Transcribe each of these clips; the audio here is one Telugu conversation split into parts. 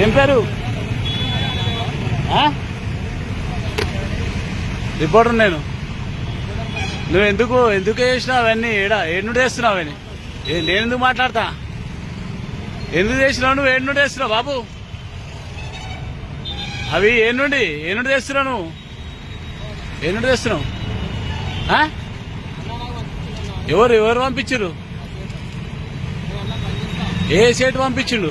ఏం పేరు? ఆ? రిపోర్టర్ నేను. నువ్వు ఎందుకు ఎందుకు చేసినావు అవన్నీ? ఏడా ఏడు చేస్తున్నావు అవన్నీ? నేను ఎందుకు మాట్లాడతా? ఎందుకు చేసినావు నువ్వు? ఏడు చేస్తున్నావు బాబు? అవి ఏనుండి నుండి ఏ నుండి నువ్వు? ఏనుండి చేస్తున్నావు? ఎవరు ఎవరు పంపించారు ఏ సేటు పంపించిండు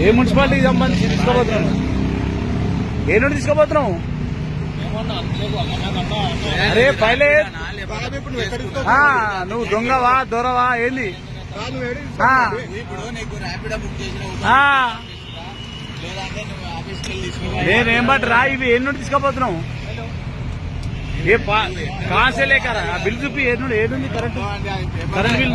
ఏ మున్సిపాలిటీకి సంబంధించి తీసుకోబోతున్నాం ఏ నుండి తీసుకోబోతున్నాం అరే పైలే నువ్వు దొంగవా దొరవా ఏంది? నేనేం బట్టి రా ఇవి ఏ నుండి తీసుకోబోతున్నావు ఏ పా కాసే లేకరా ఆ బిల్ చూపి ఏ నుండి ఏ నుండి current? Current bill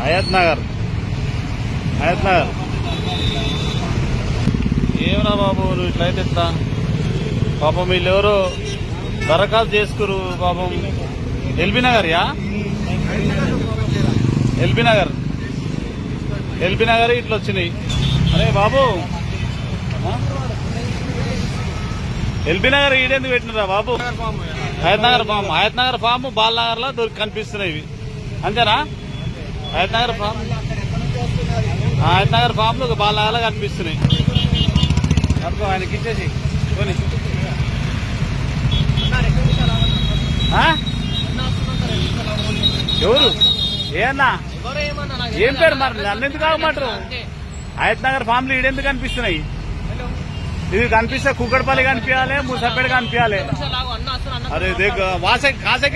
Hayath Nagar. Hayath Nagar. ఏమరా బాబు నువ్వు ఇట్లయితే ఎట్లా? పాపం వీళ్ళెవరో దరఖాస్తు చేసుకురు పాపం. ఎల్బీ నగర్ యా ఎల్బీ నగర్. ఎల్బీ నగర్ ఇట్లా వచ్చినాయి. అరే బాబు? ఎల్బీ నగర్ ఈడెందుకు పెట్టినరా బాబు? హయత్ నగర్ ఫామ్. హయత్ నగర్ ఫామ్. బాల్ నగర్లో దొరికి కనిపిస్తున్నాయి ఇవి. అంతేనా? హైట్నగర్ ఫామ్. హైట్నగర్ ఫామ్లు బాగా కనిపిస్తున్నాయి. అనిపిస్తున్నాయి ఆయనకి ఇచ్చేసి. కొని ఎవరు? ఏనా ఏం పేరు మరి? నన్ను ఎందుకు కావమంటారు హయత్ ఫామ్లు ఈడెందుకు కనిపిస్తున్నాయి? ఇది కనిపిస్తే కుక్కడపల్లి కనిపించాలి ముసపేట కనిపించాలి. అరే దేఖ ఓకే కాసే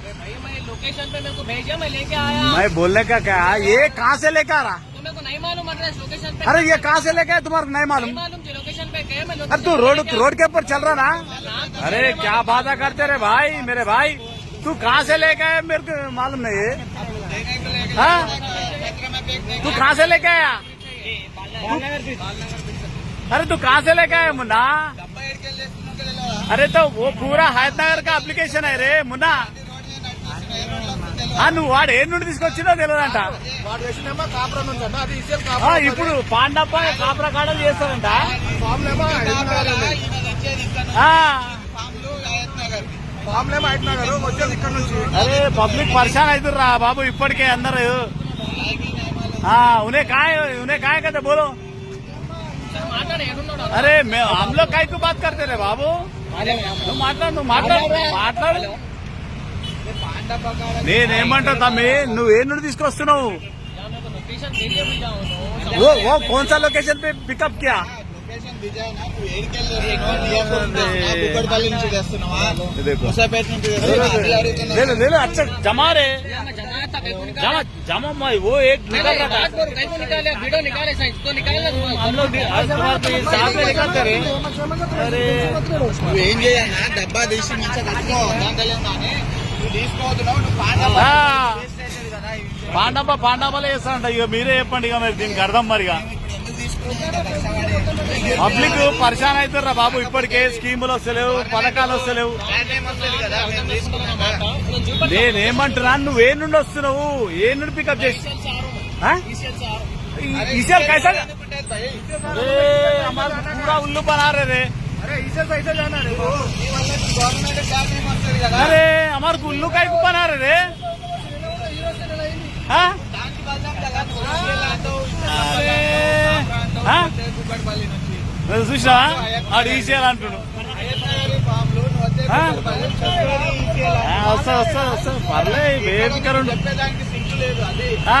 लोकेशन पे मेरे को भेजा मैं लेके आया। मैं बोलने का क्या ये कहाँ से लेकर आ रहा? तो को नहीं मालूम एड्रेस लोकेशन पे। अरे ये कहाँ से लेके आया? तुम्हारा नहीं मालूम। लोकेशन पे गए अरे तू रोड रोड के ऊपर चल रहा ना? अरे क्या बाधा करते रहे भाई मेरे भाई? तू कहाँ से लेके आया? मेरे को मालूम नहीं है। हाँ? तू कहाँ से लेके आया? अरे तू कहाँ से लेके आया मुन्ना? अरे तो वो पूरा हैदनगर का एप्लीकेशन है रे मुन्ना। నువ్వు వాడు ఏం నుండి తీసుకొచ్చినా తెలియదంట. ఇప్పుడు పాండప్ప కాపరా కాడలు చేస్తారంట. అరే పబ్లిక్ పరిశాన్ అవుతుర్రా బాబు ఇప్పటికే అందరు. ఉనే కాయ ఉనే కాయ కదా బోలో. అరే अरे हम కాయకు బాత్ क्यों బాబు. నువ్వు మాట్లాడు నువ్వు మాట్లాడు మాట్లాడు. నేనేమంటా తమ్మి నువ్వు ఏ నుండి తీసుకొస్తున్నావు लोकेशन दे दिया भैया उन्होंने वो वो कौन सा लोकेशन पे पिकअप किया లొకేషన్ దిజాయి నాకు ఏడికెళ్ళి కుక్కడపల్లి నుంచి తెస్తున్నావా देखो ముసాపేట నుంచి తెస్తున్నావా అది అడుగుతున్నా ले लो ले लो अच्छा जमा रे मैं जमाया था कहीं को निकाला जमा जमा मैं वो एक निकल रहा था बात करो कहीं को निकाले वीडियो निकाले साइंस तो निकालना हम लोग आज तुम्हारे तो ये साथ में निकलते रहे अरे నువ్వు ఏం చేయాలన్నా డబ్బా తీసి మంచిగా కట్టుకో దాంట్లో కానీ పాండప్ప పాండప్పలే వేస్తానంట ఇక మీరే చెప్పండి ఇక మరి దీనికి అర్థం మరి పబ్లిక్ పరిశాన్ అవుతారా బాబు ఇప్పటికే స్కీములు వస్తలేవు పథకాలు వస్తలేవు నేనేమంటున్నా నువ్వు ఏ నుండి వస్తున్నావు ఏ నుండి పికప్ చేసి ఈసీఎల్ కైసా ఉల్లు పనారే पूरा उल्लू बना रहे रे అరే ఈసారి పైసలు జానా రే గవర్నమెంట్ జాబ్ ఏం వస్తుంది కదా अरे हमारे को उल्लू का बना रहे रे हाँ? దానికి బదనాం కదా ప్రాంతం अरे हाँ? కుక్కడపల్లి నుంచి నువ్వు చూసినావా ఆడు ఈసీఎల్ అంటుడు అయ్యప్పగారి ఫామ్లు నువ్వు వచ్చే ఆ?